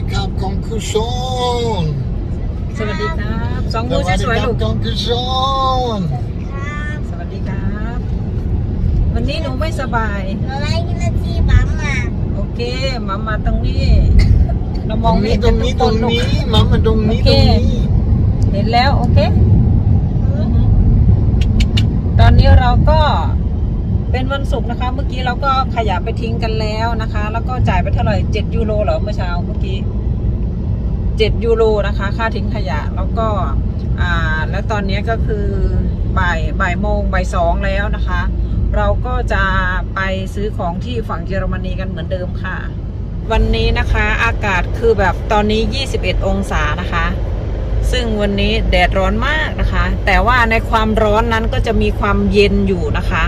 ดีครับกองคุชอนสวัสดีครับสองมือสวยๆลูกกองคุชอนครับสวัสดีครับ วันนี้หนูไม่สบายอะไรกินนาทีบังอะโอเคมามาตรงนี้เราตมรองงไม่นี้เห็นตรงนี้ตรงลูกนี้มามาตรงนี้โอตเครงนี้เห็นแล้วโอเคอือฮึตอนนี้เราก็เป็น วันศุกร์นะคะ เมื่อกี้เราก็ขยะไปทิ้งกันแล้วนะคะ แล้วก็จ่ายไปเท่าไหร่เจ็ดยูโรเหรอเมื่อเช้าเมื่อกี้เจ็ดยูโรนะคะ ค่าทิ้งขยะแล้วก็อ่าแล้วตอนนี้ก็คือบ่ายบ่ายโมงบ่ายสองแล้วนะคะ เราก็จะไปซื้อของที่ฝั่งเยอรมนีกันเหมือนเดิมค่ะ วันนี้นะคะอากาศคือแบบตอนนี้ 21 องศานะคะซึ่งวันนี้แดดร้อนมากนะคะ แต่ว่าในความร้อนนั้นก็จะมีความเย็นอยู่นะคะ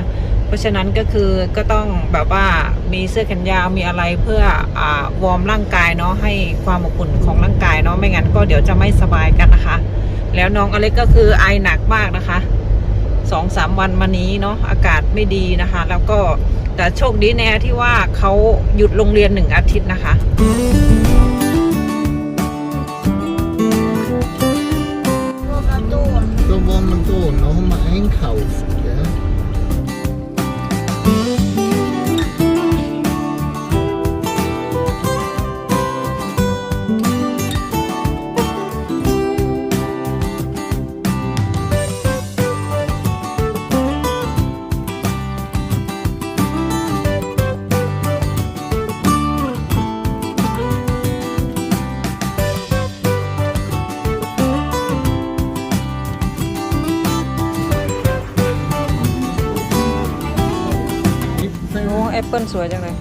ราะฉะนั้นก็คือก็ต้องแบบว่ามีเสื้อแขนยาวมีอะไรเพื่ออวอร์มร่างกายเนาะให้ความอบอุ่นของร่างกายเนาะไม่งั้นก็เดี๋ยวจะไม่สบายกันนะคะ แล้วน้องอเล็กก็คือไอหนักมากนะคะสองสามวันมานี้เนาะอากาศไม่ดีนะคะ แล้วก็แต่โชคดีแน่ที่ว่าเขาหยุดโรงเรียนหนึ่งอาทิตย์นะคะ อ้แอปเปิลสวยจังเลย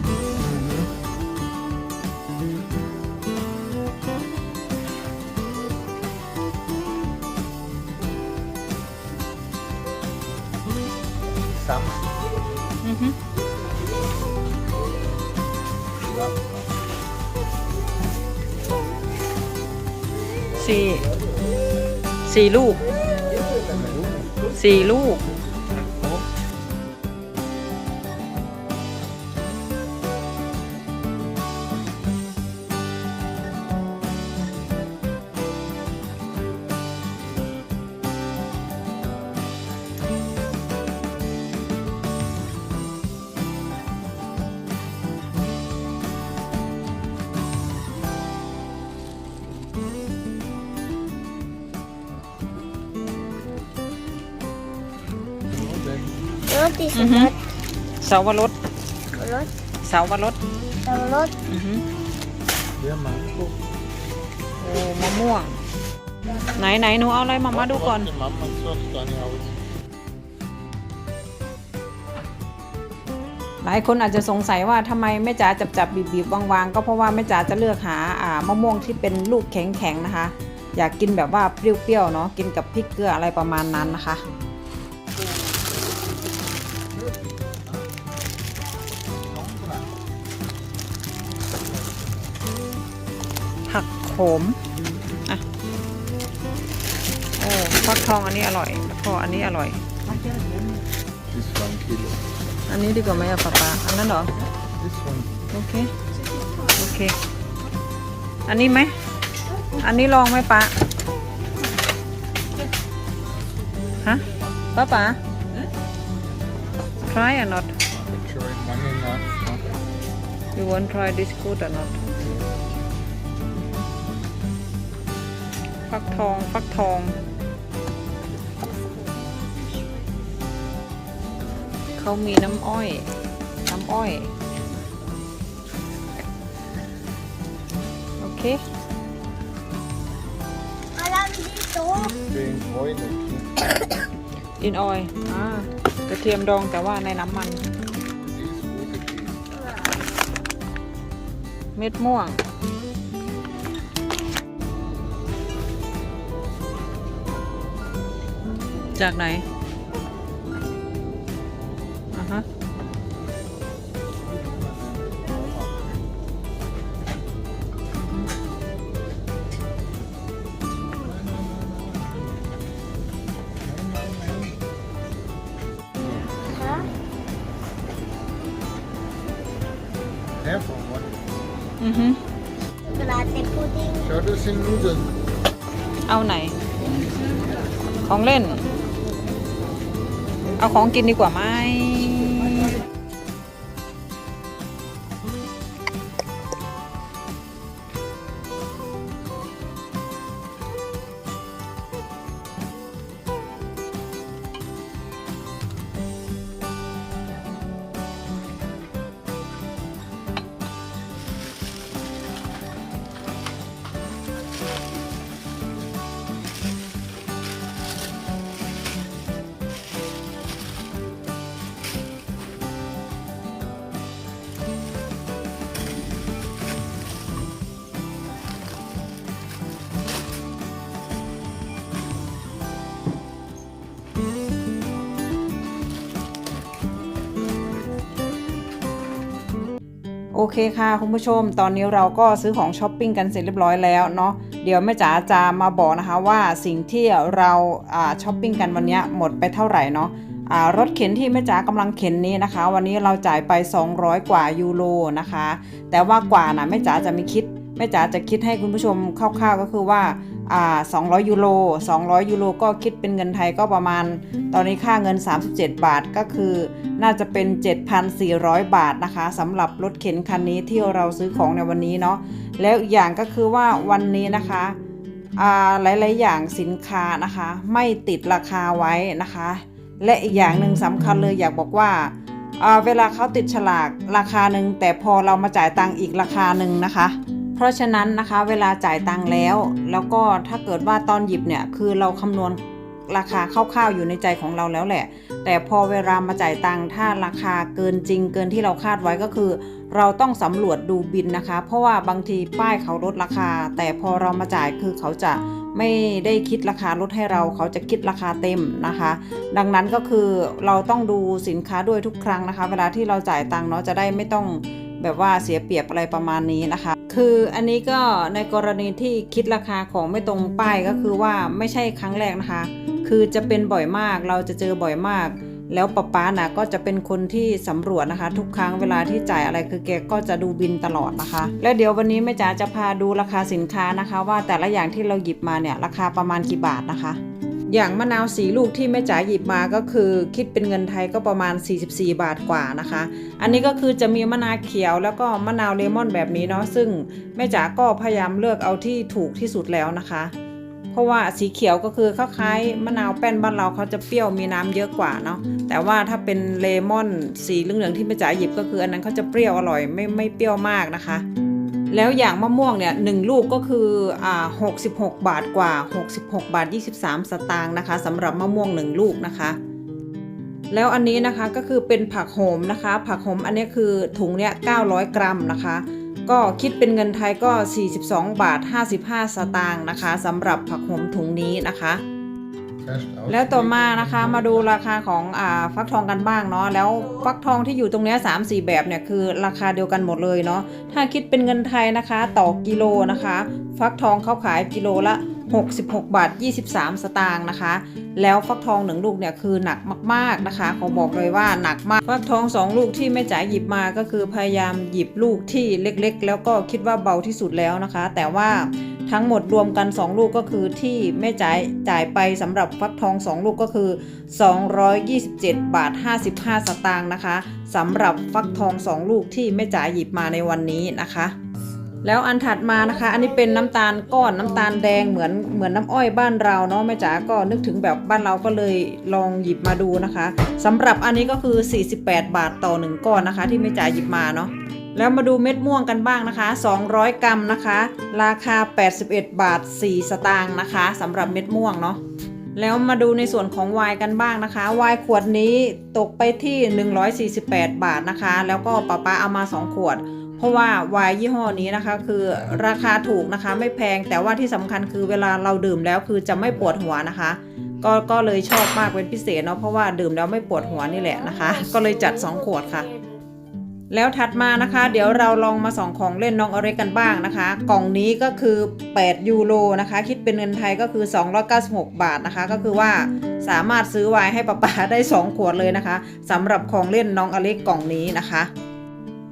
สามอือฮึสี่สี่ลูกสี่ลูก รถที่สุอืดอฮึรถเสาวรสรถเสาวรสตัวรถอือฮึเดี๋ยวมาโอ้มะม่วง ไหนไหนหนูเอาอะไรมามาดูก่อนมัมมันสดตอนนี้เอาหลายคนอาจจะสงสัยว่าทำไมแม่จ๋าจับจับบีบบีบวางวางๆก็เพราะว่าแม่จ๋าจะเลือกหาอ่ามะม่วงที่เป็นลูกแข็งแข็งๆนะคะ อยากกินแบบว่าเปรี้ยวๆเนาะกินกับพริกเกลืออะไรประมาณนั้นนะคะ มอะโอ้ฟักทองอันนี้อร่อยแล้วก็อันนี้อร่อย this one kilo อันนี้ดีกว่าไหมอะป๊าป๊าอันนั้นเหรอ this one โอเค โอเค อันนี้ไหม อันนี้ลองไหมป๊าฮะป๊าป๊า try or not try one enough you want try this good or not ฟักทอง ฟักทอง เขามีน้ำอ้อย น้ำอ้อย โอเคอะไรที่โต being oil อินออยอ่ากระเทียมดองแต่ว่าในน้ำมัน this water please เม็ดม่วง จากไหนอะฮะฮะ careful what อือฮึกระดาษเต็มเป็นพุดดิ้ง Schau, das sind Nudeln. เอาไหน ของเล่น เอาของกินดีกว่าไหม อเคค่ะคุณผู้ชม ตอนนี้เราก็ซื้อของช้อปปิ้งกันเสร็จเรียบร้อยแล้วเนาะเดี๋ยวแม่จ๋าจะมาบอกนะคะว่าสิ่งที่เราช้อปปิ้งกันวันนี้หมดไปเท่าไหร่เนาะรถเข็นที่แม่จ๋ากำลังเข็นนี้นะคะ วันนี้เราจ่ายไป 200 กว่ายูโรนะคะ แต่ว่ากว่านะแม่จ๋าจะไม่คิดแม่จ๋าจะคิดให้คุณผู้ชมคร่าวๆก็คือว่า 200 ยูโร 200 ยูโรก็คิดเป็นเงินไทยก็ประมาณ ตอนนี้ค่าเงิน 37 บาทก็คือ น่าจะเป็น 7,400 บาทนะคะสำหรับรถเข็นคันนี้ที่เราซื้อของในวันนี้เนาะ แล้วอีกอย่างก็คือว่าวันนี้นะคะหลาย ๆ อย่างสินค้านะคะ ไม่ติดราคาไว้นะคะ และอีกอย่างหนึ่งสำคัญเลยอยากบอกว่าเวลาเขาติดฉลากราคาหนึ่งแต่พอเรามาจ่ายตังค์อีกราคาหนึ่งนะคะ ราะฉะนั้นนะคะเวลาจ่ายตังค์แล้ว แล้วก็ถ้าเกิดว่าตอนหยิบเนี่ยคือเราคำนวณราคาคร่าวๆอยู่ในใจของเราแล้วแหละ แต่พอเวลามาจ่ายตังค์ถ้าราคาเกินจริง เกินที่เราคาดไว้ก็คือ เราต้องสำรวจดูบินนะคะ เพราะว่าบางทีป้ายเขาลดราคา แต่พอเรามาจ่ายคือเขาจะไม่ได้คิดราคาลดให้เราเขาจะคิดราคาเต็มนะคะ ดังนั้นก็คือเราต้องดูสินค้าด้วยทุกครั้งนะคะ เวลาที่เราจ่ายตังค์เนาะจะได้ไม่ต้องแบบว่าเสียเปรียบอะไรประมาณนี้นะคะ คืออันนี้ก็ในกรณีที่คิดราคาของไม่ตรงป้ายก็คือว่าไม่ใช่ครั้งแรกนะคะ คือจะเป็นบ่อยมากเราจะเจอบ่อยมาก แล้วป๊าป๊านะก็จะเป็นคนที่สำรวจนะคะ ทุกครั้งเวลาที่จ่ายอะไรคือแกก็จะดูบินตลอดนะคะ และเดี๋ยววันนี้แม่จ๋าจะพาดูราคาสินค้านะคะ ว่าแต่ละอย่างที่เราหยิบมาเนี่ยราคาประมาณกี่บาทนะคะ อย่างมะนาวสีลูกที่แม่จ๋าหยิบมาก็คือคิดเป็นเงินไทยก็ประมาณ 44 บาทกว่านะคะ อันนี้ก็คือจะมีมะนาวเขียวแล้วก็มะนาวเลมอนแบบนี้เนาะซึ่งแม่จ๋าก็พยายามเลือกเอาที่ถูกที่สุดแล้วนะคะ เพราะว่าสีเขียวก็คือคล้ายๆมะนาวแป้นบ้านเราเขาจะเปรี้ยวมีน้ำเยอะกว่าเนาะแต่ว่าถ้าเป็นเลมอนสีเหลืองๆที่แม่จ๋าหยิบก็คืออันนั้นเขาจะเปรี้ยวอร่อยไม่ไม่เปรี้ยวมากนะคะ แล้วอย่างมะม่วงเนี่ยหนึ่งลูกก็คืออ่า66 บาทกว่า 66 บาท 23 สตางค์นะคะสำหรับมะม่วงหนึ่งลูกนะคะ แล้วอันนี้นะคะก็คือเป็นผักโหมนะคะ ผักโหมอันนี้คือถุงเนี่ย900 กรัมนะคะ ก็คิดเป็นเงินไทยก็ 42 บาท 55 สตางค์นะคะสำหรับผักโหมถุงนี้นะคะ แล้วต่อมานะคะมาดูราคาของอ่าฟักทองกันบ้างเนาะแล้วฟักทองที่อยู่ตรงเนี้สามสี่แบบเนี่ยคือราคาเดียวกันหมดเลยเนาะถ้าคิดเป็นเงินไทยนะคะ ต่อกิโลนะคะ ฟักทองเขาขายกิโลละ66 บาท 23 สตางค์นะคะ แล้วฟักทองหนึ่งลูกเนี่ยคือหนักมากๆนะคะเขาบอกเลยว่าหนักมาก ฟักทองสองลูกที่แม่จ๋าหยิบมาก็คือพยายามหยิบลูกที่เล็กๆ แล้วก็คิดว่าเบาที่สุดแล้วนะคะ แต่ว่า ทั้งหมดรวมกัน 2 ลูกก็คือที่แม่จ๋าจ่ายไปสำหรับฟักทอง 2 ลูกก็คือ 227 บาท 55 สตางค์นะคะสำหรับฟักทอง 2 ลูกที่แม่จ๋ายหยิบมาในวันนี้นะคะแล้วอันถัดมานะคะ อันนี้เป็นน้ำตาลก้อนน้ำตาลแดงเหมือนเหมือนน้ำอ้อยบ้านเราเนาะแม่จ๋าก็นึกถึงแบบบ้านเราก็เลยลองหยิบมาดูนะคะสำหรับอันนี้ก็คือ 48 บาทต่อ 1 ก้อนนะคะ ที่แม่จ๋าหยิบมาเนาะ แล้วมาดูเม็ดม่วงกันบ้างนะคะ 200 กรัมนะคะ ราคา 81 บาท 4 สตางค์นะคะสำหรับเม็ดม่วงเนาะแล้วมาดูในส่วนของไวน์กันบ้างนะคะไวน์ขวดนี้ตกไปที่ 148 บาทนะคะ แล้วก็ป้าป้าเอามา 2 ขวด เพราะว่าไวน์ยี่ห้อนี้นะคะ คือราคาถูกนะคะ ไม่แพงแต่ว่าที่สำคัญคือเวลาเราดื่มแล้วคือจะไม่ปวดหัวนะคะ ก็ก็เลยชอบมากเป็นพิเศษเนาะเพราะว่าดื่มแล้วไม่ปวดหัวนี่แหละนะคะ ก็เลยจัด 2 ขวดค่ะ แล้วถัดมานะคะ เดี๋ยวเราลองมาส่องของเล่นน้องอเรกกันบ้างนะคะ กล่องนี้ก็คือ 8 ยูโรนะคะ คิดเป็นเงินไทยก็คือ 296 บาทนะคะ ก็คือว่าสามารถซื้อไวน์ให้ป๊าป๊าได้ 2 ขวดเลยนะคะสำหรับของเล่นน้องอเล็กกล่องนี้นะคะ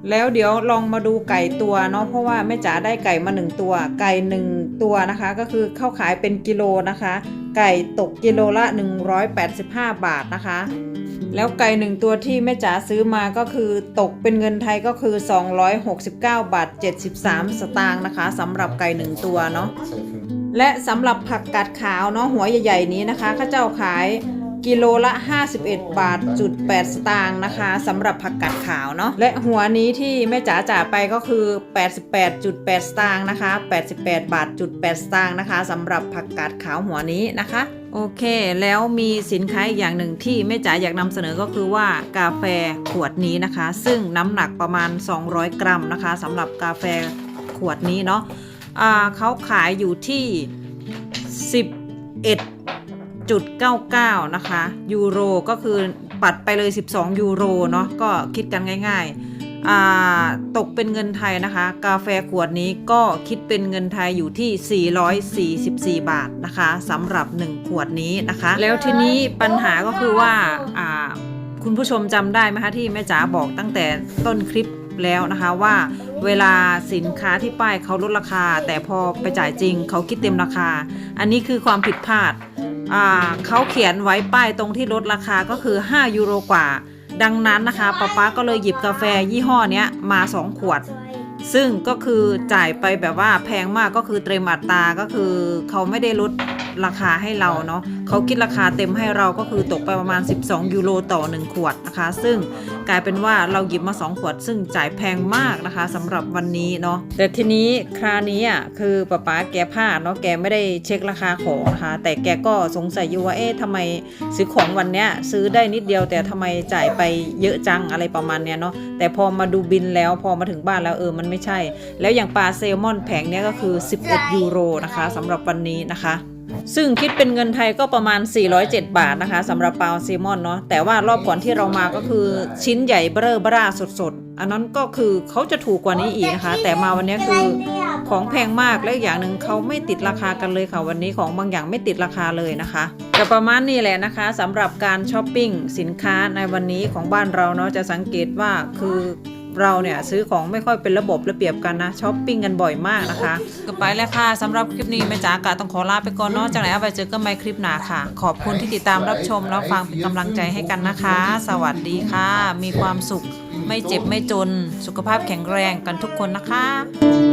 แล้วเดี๋ยวลองมาดูไก่ตัวเนาะเพราะว่าแม่จ๋าได้ไก่มาหนึ่งตัว ไก่หนึ่งตัวนะคะ ก็คือเข้าขายเป็นกิโลนะคะ ไก่ตกกิโลละ 185 บาทนะคะ แล้วไก่หนึ่งตัวที่แม่จ๋าซื้อมาก็คือตกเป็นเงินไทยก็คือ 269 บาท 73 สตางค์นะคะสำหรับไก่หนึ่งตัวเนาะและสำหรับผักกาดขาวเนาะหัวใหญ่ๆนี้นะคะข้าเจ้าขาย กิโลละ 51 บาทจุด8สตางค์นะคะสำหรับผักกาดขาวเนาะและหัวนี้ที่แม่จ๋าจ่าไปก็คือ 88.8 สตางค์นะคะ 88 บาทจุด8สตางค์นะคะสำหรับผักกาดขาวหัวนี้นะคะโอเค แล้วมีสินค้าอีกอย่างหนึ่งที่แม่จ๋าอยากนำเสนอก็คือว่ากาแฟขวดนี้นะคะ ซึ่งน้ำหนักประมาณ 200 กรัมนะคะสำหรับกาแฟขวดนี้เนาะอ่าเขาขายอยู่ที่ 1.99 นะคะ ยูโรก็คือปัดไปเลย 12 ยูโรเนาะก็คิดกันง่ายๆอ่าตกเป็นเงินไทยนะคะ กาแฟขวดนี้ก็คิดเป็นเงินไทยอยู่ที่ 444 บาทนะคะสำหรับ 1 ขวดนี้นะคะ แล้วทีนี้ปัญหาก็คือว่าคุณผู้ชมจำได้ไหมคะที่แม่จ๋าบอกตั้งแต่ต้นคลิปแล้วนะคะว่าเวลาสินค้าที่ป้ายเขาลดราคา แต่พอไปจ่ายจริงเขาคิดเต็มราคา อันนี้คือความผิดพลาด เขาเขียนไว้ป้ายตรงที่ลดราคาก็คือ 5 ยูโรกว่า ดังนั้นนะคะป๊าป๊าก็เลยหยิบกาแฟยี่ห้อนี้มา 2 ขวด ซึ่งก็คือจ่ายไปแบบว่าแพงมากก็คือเตรมอัตราก็คือเขาไม่ได้ลด ราคาให้เราเนาะเขาคิดราคาเต็มให้เราก็คือตกไปประมาณ 12 ยูโรต่อ 1 ขวดนะคะ ซึ่งกลายเป็นว่าเราหยิบมา 2 ขวด ซึ่งจ่ายแพงมากนะคะสำหรับวันนี้เนาะแต่ทีนี้ครานี้อะคือป๊าป๊าแกพลาดเนาะแกไม่ได้เช็คราคาของนะคะแต่แกก็สงสัยอยู่ว่าเอ๊ะทำไมซื้อของวันเนี้ยซื้อได้นิดเดียวแต่ทำไมจ่ายไปเยอะจังอะไรประมาณเนี้ยเนาะแต่พอมาดูบินแล้วพอมาถึงบ้านแล้วเออมันไม่ใช่ แล้วอย่างปลาแซลมอนแผงเนี้ยก็คือ 11 ยูโรนะคะสำหรับวันนี้นะคะ ซึ่งคิดเป็นเงินไทยก็ประมาณ 407 บาทนะคะสำหรับปลาซลมอนเนาะแต่ว่ารอบก่อนที่เรามาก็คือชิ้นใหญ่เบ้อเบ้าสดๆ อันนั้นก็คือเขาจะถูกกว่านี้อีกนะคะ แต่มาวันนี้คือของแพงมากและอีกอย่างหนึ่งเขาไม่ติดราคากันเลยค่ะ วันนี้ของบางอย่างไม่ติดราคาเลยนะคะแต่ประมาณนี้แหละนะคะสำหรับการช้อปปิ้งสินค้าในวันนี้ของบ้านเราเนาะจะสังเกตว่าคือ เราเนี่ยซื้อของไม่ค่อยเป็นระบบระเบียบกันนะช้อปปิ้งกันบ่อยมากนะคะก็ไปแล้วค่ะสำหรับคลิปนี้แม่จ๋ากะต้องขอลาไปก่อนเนาะจากไหนเอาไปเจอกันใหม่คลิปหน้าค่ะ ขอบคุณที่ติดตามรับชมแล้วฟังเป็นกำลังใจให้กันนะคะ สวัสดีค่ะ มีความสุขไม่เจ็บไม่จน สุขภาพแข็งแรงกันทุกคนนะคะ